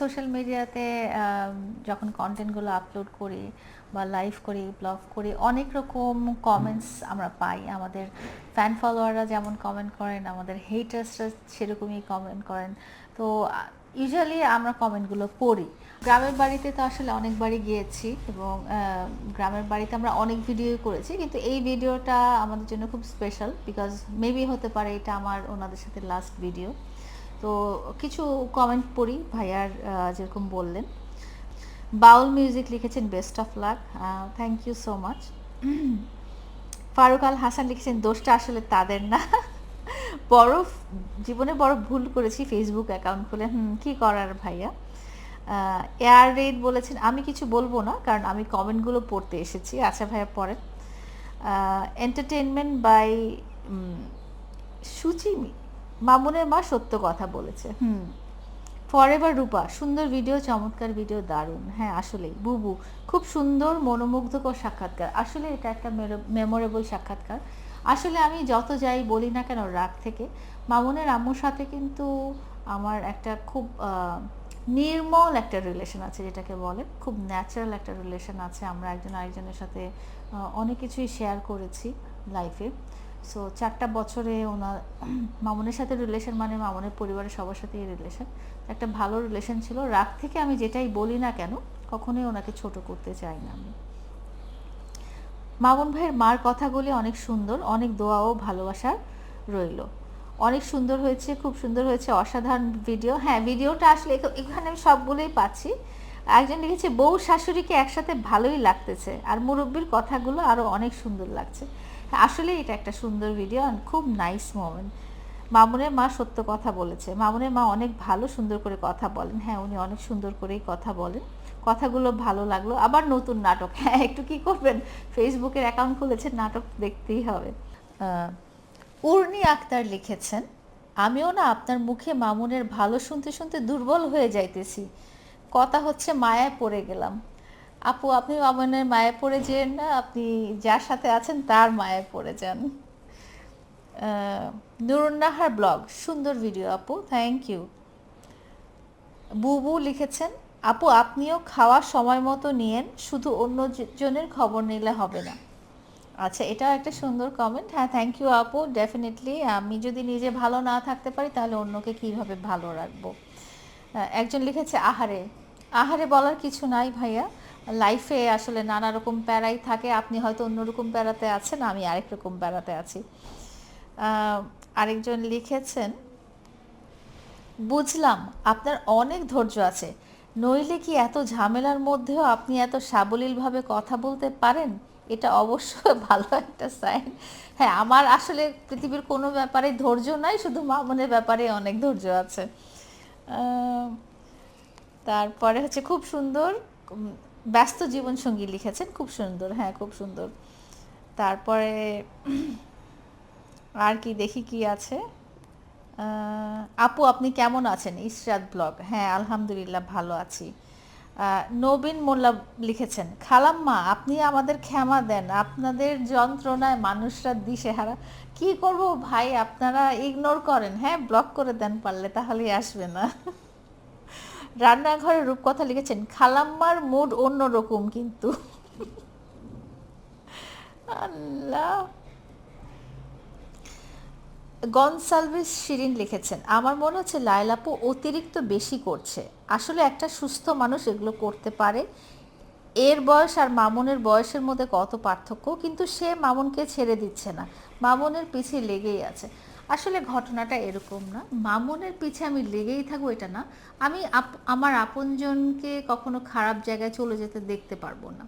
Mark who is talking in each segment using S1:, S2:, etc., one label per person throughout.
S1: Social মিডিয়াতে যখন কন্টেন্টগুলো আপলোড করি বা লাইভ করি ব্লগ করি অনেক রকম কমেন্টস আমরা পাই। আমাদের ফ্যান ফলোয়াররা যেমন কমেন্ট করেন আমাদের হেটার্সরা সেরকমই কমেন্ট করেন। তো ইউজুয়ালি আমরা কমেন্টগুলো পড়ি। গ্রামের বাড়িতে তো আসলে অনেকবারই গিয়েছি এবং গ্রামের বাড়িতে আমরা অনেক ভিডিও করেছি। কিন্তু এই ভিডিওটা আমাদের জন্য খুব স্পেশাল বিকজ মেবি হতে পারে এটা আমার ওনাদের সাথে লাস্ট ভিডিও তো কিছু কমেন্ট পড়ি, ভাইয়ার যেরকম বললেন। বাউল মিউজিক লিখেছেন best of luck thank you so much Faruk Al Hasan লিখেছেন, দোষটা আসলে তাদের না। বড় জীবনে বড় ভুল করেছি ফেসবুক অ্যাকাউন্ট খুলে। হুম, কি করার ভাইয়া? এয়ার রেড বলেছেন, আমি কিছু বলব না, কারণ আমি কমেন্টগুলো পড়তে এসেছি। আচ্ছা ভাইয়া পড়েন এন্টারটেনমেন্ট বাই সুচিমি মামুনের মা সত্য কথা বলেছে। হুম। ফরএভার রূপা সুন্দর ভিডিও চমৎকার ভিডিও দারুণ। হ্যাঁ আসলেই। বুবু খুব সুন্দর মনোমুগ্ধকর সাক্ষাৎকার। আসলে এটা একটা মেমোরেবল সাক্ষাৎকার। আসলে আমি যত যাই বলি না কেন রাগ থেকে মামুনের আম্মুর সাথে কিন্তু আমার একটা খুব নির্মল একটা রিলেশন আছে যেটাকে বলে। খুব ন্যাচারাল একটা রিলেশন আছে। আমরা একজন আরেকজনের সাথে অনেক কিছুই শেয়ার করেছি লাইফে সো চারটা বছরে ওনার মামুনের সাথে রিলেশন মানে মামুনের পরিবারের সবার সাথে রিলেশন একটা ভালো রিলেশন ছিল। রাগ থেকে আমি যেটাই বলি না কেন, কখনোই ওনাকে ছোট করতে চাই না আমি। মামুন ভাইয়ের মার কথাগুলি অনেক সুন্দর, অনেক দোয়া ও ভালোবাসা রইল। অনেক সুন্দর হয়েছে, খুব সুন্দর হয়েছে, অসাধারণ ভিডিও হ্যাঁ ভিডিওটা আসলে এখানে আমি সবগুলোই পাচ্ছি। একজন লিখেছে, বউ শাশুড়িকে একসাথে ভালোই লাগতেছে। আর মুরব্বীর কথাগুলো আরও অনেক সুন্দর লাগছে। আসলে এটা একটা সুন্দর ভিডিও আর খুব নাইস মোমেন্ট মামুনের মা সত্য কথা বলেছে। মামুনের মা অনেক ভালো সুন্দর করে কথা বলেন। হ্যাঁ উনি অনেক সুন্দর করেই কথা বলেন। কথাগুলো ভালো লাগল। আবার নতুন নাটক। হ্যাঁ একটু কি করবেন? ফেসবুকের অ্যাকাউন্ট খুলেছেন, নাটক দেখতেই হবে। উর্নি আক্তার লিখেছেন, আমিও না আপনার মুখে মামুনের ভালো শুনতে শুনতে দুর্বল হয়ে যাইতেছি। কথা হচ্ছে মায়ায় পড়ে গেলাম। আপু, আপনি মামুনের মায়ায় পড়ে যেন না, আপনি যার সাথে আছেন তার মায়ায় পড়ে যান। নুরুন্নাহার ব্লগ, সুন্দর ভিডিও আপু থ্যাংক ইউ বুবু লিখেছেন, আপু, আপনিও খাওয়া সময় মতো নিয়েন, শুধু অন্য জনের খবর নিলে হবে না। আচ্ছা এটাও একটা সুন্দর কমেন্ট হ্যাঁ থ্যাংক ইউ আপু ডেফিনেটলি আমি যদি নিজে ভালো না থাকতে পারি, তাহলে অন্যকে কীভাবে ভালো রাখব? একজন লিখেছে, আহারে আহারে বলার কিছু নাই ভাইয়া। লাইফে আসলে নানা রকম প্যারাই থাকে। আপনি হয়তো অন্যরকম প্যারাতে আছেন, আমি আরেক রকম প্যারাতে আছি। আরেকজন লিখেছেন, বুঝলাম, আপনার অনেক ধৈর্য আছে। নইলে কি এত ঝামেলার মধ্যেও আপনি এত সাবলীলভাবে কথা বলতে পারেন? এটা অবশ্যই ভালো একটা সাইন হ্যাঁ আমার আসলে পৃথিবীর কোনো ব্যাপারে ধৈর্য নাই, শুধু মামনের ব্যাপারে অনেক ধৈর্য আছে। তারপরে হচ্ছে, খুব সুন্দর ব্যস্ত জীবনসঙ্গী লিখেছেন, খুব সুন্দর হ্যাঁ খুব সুন্দর। তারপরে আর কি দেখি কি আছে? আপু, আপনি কেমন আছেন? ইসরাত ব্লগ। হ্যাঁ আলহামদুলিল্লাহ ভালো আছি। নবীন মোল্লা লিখেছেন, খালাম্মা, আপনি আমাদের ক্ষমা দেন। আপনাদের যন্ত্রণায় মানুষরা দিশেহারা। কি করব ভাই? আপনারা ইগনোর করেন। হ্যাঁ ব্লক করে দেন পারলে, তাহলেই আসবে না। রান্নাঘরের রূপকথা লিখেছেন, খালাম্মার মুড অন্যরকম কিন্তু। আল্লাহ। গনসালভিস শিরিন লিখেছেন, আমার মনে হচ্ছে লাইলাপু অতিরিক্ত বেশি করছে। আসলে একটা সুস্থ মানুষ এগুলো করতে পারে। এর বয়স আর মামুনের বয়সের মধ্যে কত পার্থক্য? কিন্তু সে মামুনকে ছেড়ে দিচ্ছে না। মামুনের পিছে লেগেই আছে। আসলে ঘটনাটা এরকম না। মামুনের পিছে আমি লেগেই থাকব এটা না। আমি আমার আপনজনকে কখনো খারাপ জায়গায় চলে যেতে দেখতে পারব না।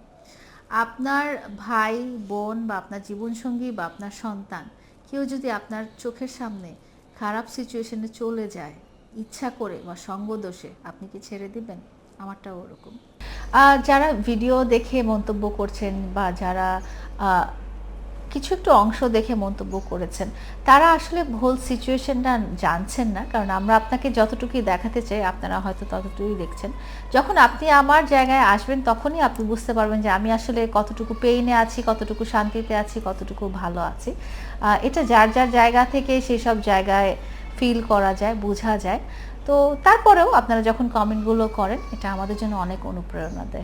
S1: আপনার ভাই, বোন বা আপনার জীবনসঙ্গী বা আপনার সন্তান কেউ যদি আপনার চোখের সামনে খারাপ সিচুয়েশনে চলে যায়, ইচ্ছা করে বা সঙ্গ দোষে, আপনি কি ছেড়ে দিবেন? আমারটাও ওরকম। যারা ভিডিও দেখে মন্তব্য করছেন বা যারা কিছু একটু অংশ দেখে মন্তব্য করেছেন। তারা আসলে ভুল সিচুয়েশনটা জানছেন না, কারণ আমরা আপনাকে যতটুকুই দেখাতে চাই, আপনারা হয়তো ততটুকুই দেখছেন। যখন আপনি আমার জায়গায় আসবেন, তখনই আপনি বুঝতে পারবেন যে আমি আসলে কতটুকু পেইনে আছি, কতটুকু শান্তিতে আছি, কতটুকু ভালো আছি। এটা যার যার জায়গা থেকে সেই সব জায়গায় ফিল করা যায়, বোঝা যায়। তো তারপরেও আপনারা যখন কমেন্টগুলো করেন, এটা আমাদের জন্য অনেক অনুপ্রেরণা দেয়।